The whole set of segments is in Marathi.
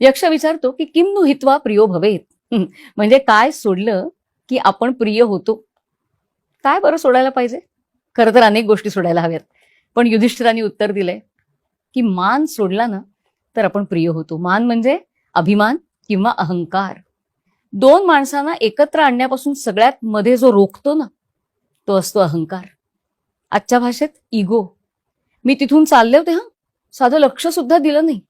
यक्ष विचारतो की किम नु हित्वा प्रियो भवेत? म्हणजे काय सोडलं की आपण प्रिय होतो? काय बरं सोडायला पाहिजे? खरं तर अनेक गोष्टी सोडायला हव्यात. पण युधिष्ठिरांनी उत्तर दिलंय की मान सोडला ना तर आपण प्रिय होतो. मान म्हणजे अभिमान किंवा अहंकार. दोन माणसांना एकत्र आणण्यापासून सगळ्यात मध्ये जो रोखतो ना तो असतो अहंकार. आजच्या भाषेत इगो मी तिथून चालले होते हा. साधं लक्ष सुद्धा दिलं नाही.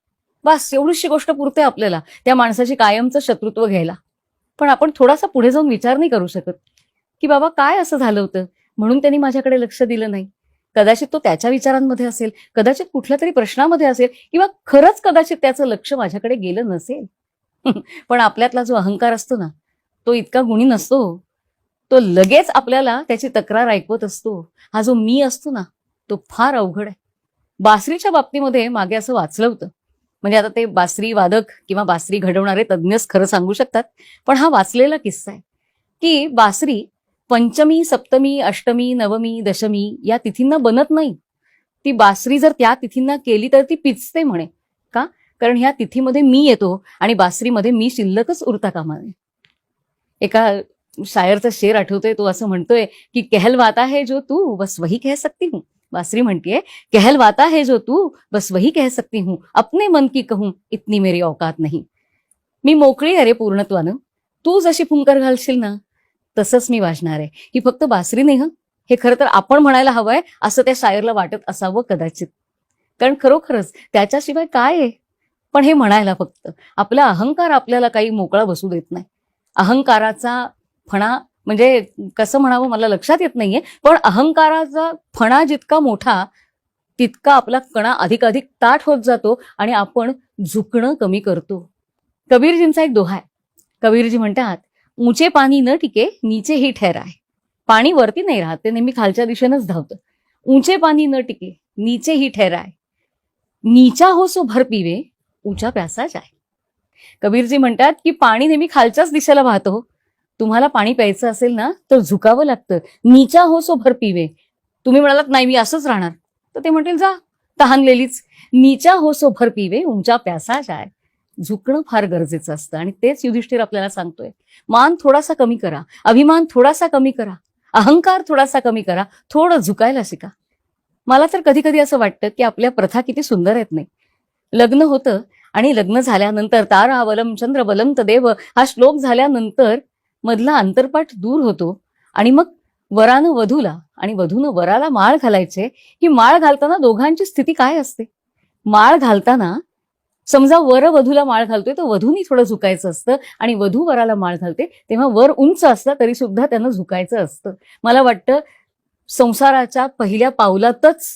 बस एवढीशी गोष्ट पुरते आपल्याला. त्या माणसाची कायमचं शत्रुत्व घ्यायला. पण आपण थोडासा पुढे जाऊन विचार नाही करू शकत. की बाबा काय असं झालं होतं? म्हणून त्यांनी माझ्याकडे लक्ष दिलं नाही. कदाचित तो त्याच्या विचारांमध्ये असेल कदाचित कुठल्या तरी प्रश्नामध्ये असेल किंवा खरंच कदाचित त्याचं लक्ष माझ्याकडे गेलं नसेल. पण आपल्यातला जो अहंकार असतो ना तो इतका गुणी नसतो. तो लगेच आपल्याला त्याची तक्रार ऐकवत असतो. हा जो मी असतो ना तो फार अवघड आहे. बासरीच्या बाबतीमध्ये मागे असं वाचलं होतं. म्हणजे आता ते बासरी वादक किंवा बासरी घडवणारे तज्ज्ञच खरं सांगू शकतात. पण हा वाचलेला किस्सा आहे की बासरी पंचमी सप्तमी अष्टमी नवमी दशमी या तिथींना बनत नाही. ती बासरी जर त्या तिथींना केली तर ती पिचते म्हणे का? कारण ह्या तिथीमध्ये मी येतो आणि बासरीमध्ये मी शिल्लकच उरता कामा नये एका शायरचा शेर आठवतोय तो असं म्हणतोय की कहलवाता है जो तू बस वही कह सकती हूँ. बासरी म्हणतीये कहलवाता है जो तू बस वही कह सकती हूँ अपने मन की कहूं इतनी मेरी औकात नाही। मी मोकळी अरे पूर्णत्वानं तू जशी फुंकर घालशील ना तसंच मी वाजणार आहे. ही फक्त बासरी नाही हं. हे खरं तर आपण म्हणायला हवंय असं त्या शायरला वाटत असावं कदाचित. कारण खरोखरच त्याच्याशिवाय काय आहे? पण हे म्हणायला फक्त आपला अहंकार आपल्याला काही मोकळा बसू देत नाही. अहंकाराचा फणा म्हणजे कसं म्हणावं मला लक्षात येत नाहीये पण अहंकाराचा फणा जितका मोठा तितका आपला कणा अधिकाधिक ताठ होत जातो आणि आपण झुकणं कमी करतो. कबीरजींचा एक दोहा आहे. कबीरजी म्हणतात उंचे पाणी न टिके नीचे ही ठहराय पाणी वरती नाही राहत. ते नेहमी खालच्या दिशेनंच धावतं. उंचे पाणी न टिके नीचे ही ठहराय नीचा हो सो भर पिवे ऊंचा प्यासा जाय. कबीरजी म्हणतात की पाणी नेहमी खालच्याच दिशेला वाहतो हो. तुम्हाला पाणी प्यायचं असेल ना तर झुकावं लागतं. नीचा हो सो भर पिवे. तुम्ही म्हणालात नाही मी असंच राहणार. तर ते म्हणतील जा तहानलेलीच. नीचा हो सो भर पिवे उंचा प्यासा जाय. झुकणं फार गरजेचं असतं आणि तेच युधिष्ठिर आपल्याला सांगतोय. मान थोडासा कमी करा. अभिमान थोडासा कमी करा. अहंकार थोडासा कमी करा. थोडं झुकायला शिका. मला तर कधी कधी असं वाटतं की आपल्या प्रथा किती सुंदर आहेत नाही. लग्न होतं आणि लग्न झाल्यानंतर तारावलम चंद्रबलम तदेव हा श्लोक झाल्यानंतर मधला अंतरपाठ दूर होतो आणि मग वरानं वधूला आणि वधूनं वराला माळ घालायचे ही माळ घालताना दोघांची स्थिती काय असते? माळ घालताना समजा वर वधूला माळ घालतोय तर वधूनी थोडं झुकायचं असतं आणि वधू वराला माळ घालते तेव्हा वर उंच असतं तरी सुद्धा त्यांना झुकायचं असतं. मला वाटतं संसाराच्या पहिल्या पावलातच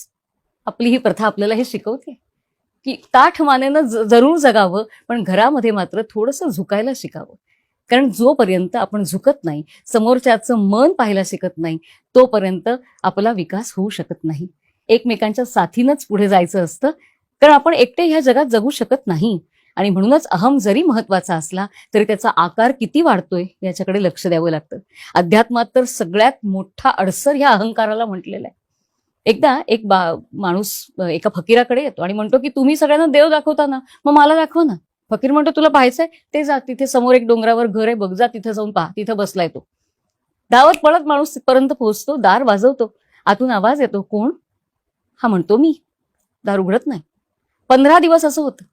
आपली ही प्रथा आपल्याला हे शिकवते. की ताठ मानेनं जरूर जगावं पण घरामध्ये मात्र थोडंसं झुकायला शिकावं. कारण जोपर्यंत आपण झुकत नाही समोरच्याचं मन पाहायला शिकत नाही तोपर्यंत आपला विकास होऊ शकत नाही. एकमेकांच्या साथीनंच पुढे जायचं असतं. कारण आपण एकटे ह्या जगात जगू शकत नाही. आणि म्हणूनच अहम जरी महत्त्वाचा असला तरी त्याचा आकार किती वाढतोय याच्याकडे लक्ष द्यावं लागतं. अध्यात्मात तर सगळ्यात मोठा अडसर ह्या अहंकाराला म्हटलेला आहे. एकदा एक बा माणूस एका फकीराकडे येतो आणि म्हणतो की तुम्ही सगळ्यांना देव दाखवता ना मग मला दाखव ना. फकीर म्हणतो तुला पाहायचंय? ते जा तिथे समोर एक डोंगरावर घर आहे बघ जा तिथे जाऊन पहा तिथं बसलाय तो. धावत पळत माणूस पर्यंत पोहोचतो दार वाजवतो. आतून आवाज येतो कोण? हा म्हणतो मी. दार उघडत नाही. पंधरा दिवस असं होतं.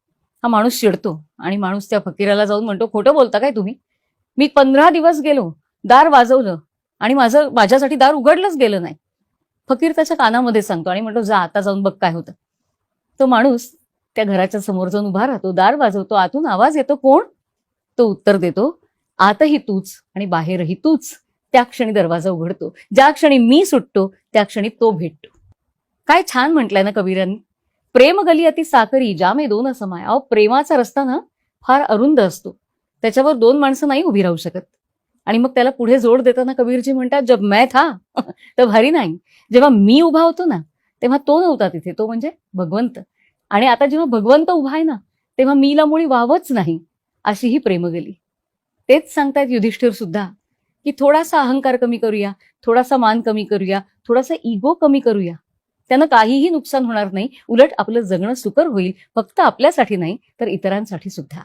हा माणूस चिडतो आणि माणूस त्या फकीराला जाऊन म्हणतो खोटं बोलता काय तुम्ही? मी पंधरा दिवस गेलो दार वाजवलं आणि माझं माझ्यासाठी दार उघडलंच गेलं नाही. फकीर त्याच्या कानामध्ये सांगतो आणि म्हणतो जा आता जाऊन बघ काय होतं. तो माणूस त्या घराच्या समोर जाऊन उभा राहतो. दार वाजवतो. आतून आवाज येतो. कोण? तो उत्तर देतो. आतही तूच आणि बाहेरही तूच. त्या क्षणी दरवाजा उघडतो. ज्या क्षणी मी सुटतो त्या क्षणी तो भेटतो. काय छान म्हटलंय ना कबीरांनी. प्रेम गली अति साकरी जामे दोन समाय अहो प्रेमाचा रस्ता ना फार अरुंद असतो. त्याच्यावर दोन माणसं नाही उभी राहू शकत. आणि मग त्याला पुढे जोड देताना कबीरजी म्हणतात जब मैं था तर भारी नाही. जेव्हा मी उभा होतो ना तेव्हा तो नव्हता तिथे. तो म्हणजे भगवंत. आणि आता जेव्हा भगवंत उभा आहे ना तेव्हा मीला मुळी वावच नाही अशी ही प्रेम गेली तेच सांगतायत युधिष्ठिर सुद्धा की थोडासा अहंकार कमी करूया थोडासा मान कमी करूया थोडासा इगो कमी करूया. त्यानं काहीही नुकसान होणार नाही उलट आपलं जगणं सुकर होईल फक्त आपल्यासाठी नाही तर इतरांसाठी सुद्धा.